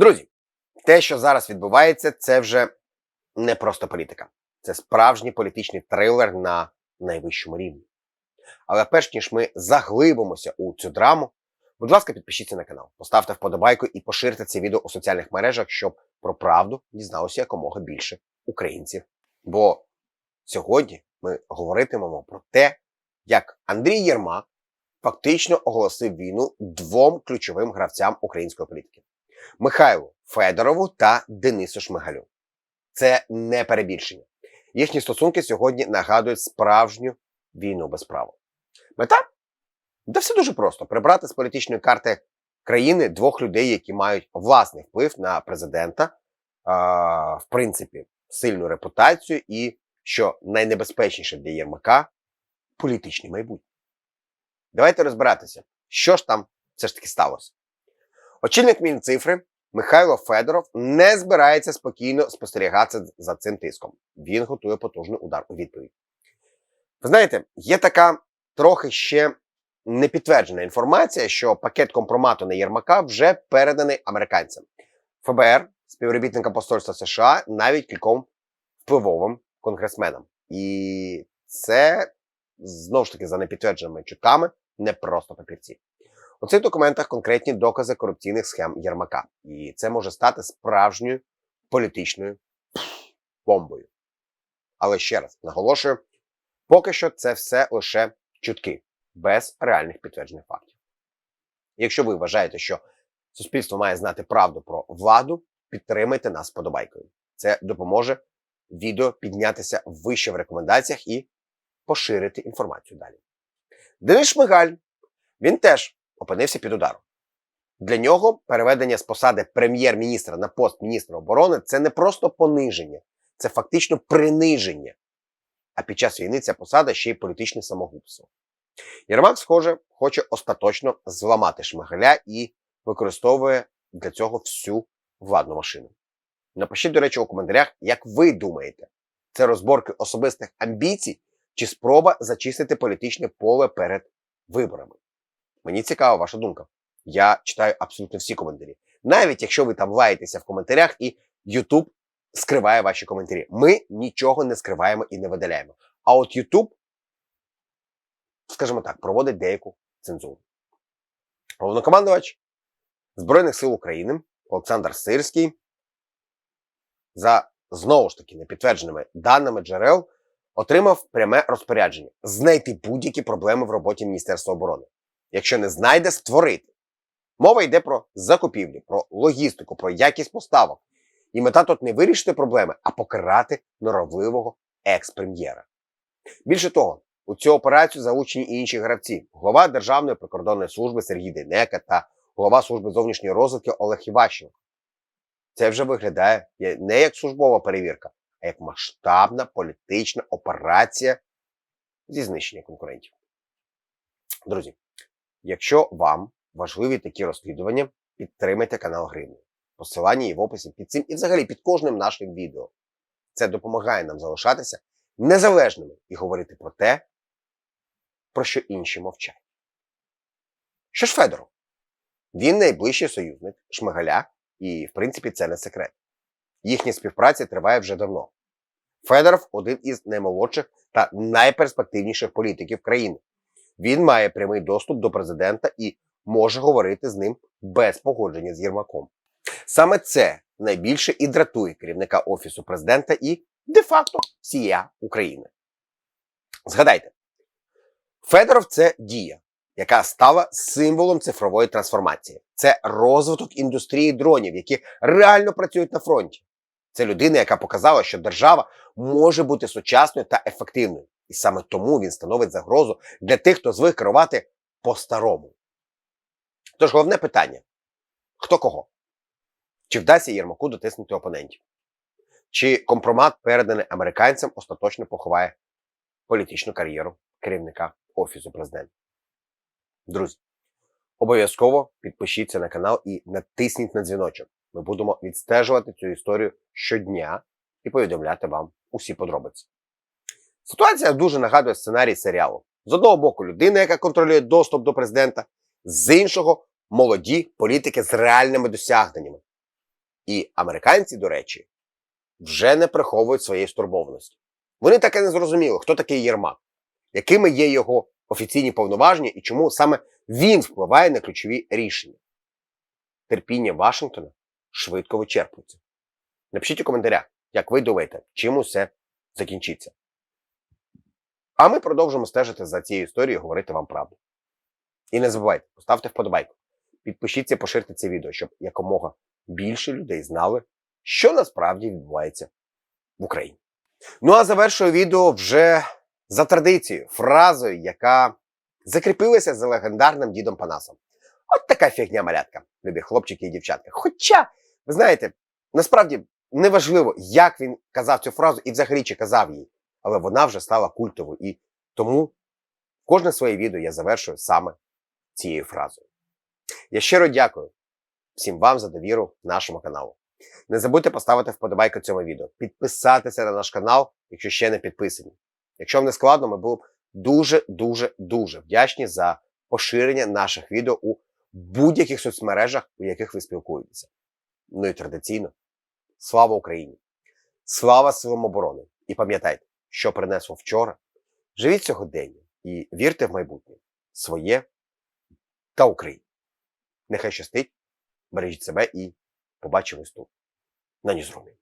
Друзі, те, що зараз відбувається, це вже не просто політика. Це справжній політичний трилер на найвищому рівні. Але перш ніж ми заглибимося у цю драму, будь ласка, підпишіться на канал, поставте вподобайку і поширте це відео у соціальних мережах, щоб про правду дізналося якомога більше українців. Бо сьогодні ми говоритимемо про те, як Андрій Єрмак фактично оголосив війну двом ключовим гравцям української політики. Михайлу Федорову та Денису Шмигалю. Це не перебільшення. Їхні стосунки сьогодні нагадують справжню війну без права. Мета? Да все дуже просто: прибрати з політичної карти країни двох людей, які мають власний вплив на президента, а, в принципі, сильну репутацію і, що найнебезпечніше для Єрмака, політичне майбутнє. Давайте розбиратися, що ж там все ж таки сталося. Очільник Мінцифри Михайло Федоров не збирається спокійно спостерігатися за цим тиском. Він готує потужний удар у відповідь. Ви знаєте, є така трохи ще непідтверджена інформація, що пакет компромату на Єрмака вже переданий американцям. ФБР, співробітника посольства США, навіть кільком впливовим конгресменам. І це знову ж таки за непідтвердженими чутками не просто папірці. У цих документах конкретні докази корупційних схем Єрмака, і це може стати справжньою політичною бомбою. Але ще раз наголошую, поки що це все лише чутки, без реальних підтверджених фактів. Якщо ви вважаєте, що суспільство має знати правду про владу, підтримайте нас подобайкою. Це допоможе відео піднятися вище в рекомендаціях і поширити інформацію далі. Денис Шмигаль, він теж опинився під ударом. Для нього переведення з посади прем'єр-міністра на пост міністра оборони це не просто пониження, це фактично приниження. А під час війни ця посада ще й політичне самогубство. Єрмак, схоже, хоче остаточно зламати Шмигаля і використовує для цього всю владну машину. Напишіть, до речі, у коментарях, як ви думаєте, це розборки особистих амбіцій чи спроба зачистити політичне поле перед виборами? Мені цікава ваша думка. Я читаю абсолютно всі коментарі. Навіть якщо ви там лаєтеся в коментарях, і YouTube скриває ваші коментарі. Ми нічого не скриваємо і не видаляємо. А от YouTube, скажімо так, проводить деяку цензуру. Головнокомандувач Збройних сил України Олександр Сирський за знову ж таки непідтвердженими даними джерел отримав пряме розпорядження знайти будь-які проблеми в роботі Міністерства оборони. Якщо не знайде, створити. Мова йде про закупівлі, про логістику, про якість поставок. І мета тут не вирішити проблеми, а покарати норовливого екс-прем'єра. Більше того, у цю операцію залучені і інші гравці: голова Державної прикордонної служби Сергій Денека та голова служби зовнішньої розвитки Олег Іващенко. Це вже виглядає не як службова перевірка, а як масштабна політична операція зі знищення конкурентів. Друзі, якщо вам важливі такі розслідування, підтримайте канал Гривні. Посилання є в описі під цим і взагалі під кожним нашим відео. Це допомагає нам залишатися незалежними і говорити про те, про що інші мовчать. Що ж Федоров? Він найближчий союзник Шмигаля, і, в принципі, це не секрет. Їхня співпраця триває вже давно. Федоров один із наймолодших та найперспективніших політиків країни. Він має прямий доступ до президента і може говорити з ним без погодження з Єрмаком. Саме це найбільше і дратує керівника Офісу президента і де-факто всія України. Згадайте, Федоров це дія, яка стала символом цифрової трансформації. Це розвиток індустрії дронів, які реально працюють на фронті. Це людина, яка показала, що держава може бути сучасною та ефективною. І саме тому він становить загрозу для тих, хто звик керувати по-старому. Тож головне питання: хто кого? Чи вдасться Єрмаку дотиснути опонентів? Чи компромат, переданий американцям, остаточно поховає політичну кар'єру керівника Офісу президента? Друзі, обов'язково підпишіться на канал і натисніть на дзвіночок. Ми будемо відстежувати цю історію щодня і повідомляти вам усі подробиці. Ситуація дуже нагадує сценарій серіалу. З одного боку, людина, яка контролює доступ до президента, з іншого молоді політики з реальними досягненнями. І американці, до речі, вже не приховують своєї стурбованості. Вони так і не зрозуміли, хто такий Єрмак, якими є його офіційні повноваження і чому саме він впливає на ключові рішення. Терпіння Вашингтона швидко вичерпується. Напишіть у коментарях, як ви думаєте, чим усе закінчиться. А ми продовжимо стежити за цією історією і говорити вам правду. І не забувайте, поставте вподобайку, підпишіться, поширте це відео, щоб якомога більше людей знали, що насправді відбувається в Україні. Ну а завершую відео вже за традицією, фразою, яка закріпилася за легендарним дідом Панасом. От така фігня малятка, любі хлопчики і дівчатка. Хоча, ви знаєте, насправді неважливо, як він казав цю фразу і взагалі чи казав її, але вона вже стала культовою. І тому кожне своє відео я завершую саме цією фразою. Я щиро дякую всім вам за довіру нашому каналу. Не забудьте поставити вподобайку цьому відео, підписатися на наш канал, якщо ще не підписані. Якщо вам не складно, ми були б дуже, дуже, дуже вдячні за поширення наших відео у будь-яких соцмережах, у яких ви спілкуєтеся. Ну і традиційно, слава Україні! Слава силам оборони! І пам'ятайте, що принесло вчора. Живіть сьогодення і вірте в майбутнє своє та Україні. Нехай щастить, бережіть себе і побачимось тут на Ньюзрумі.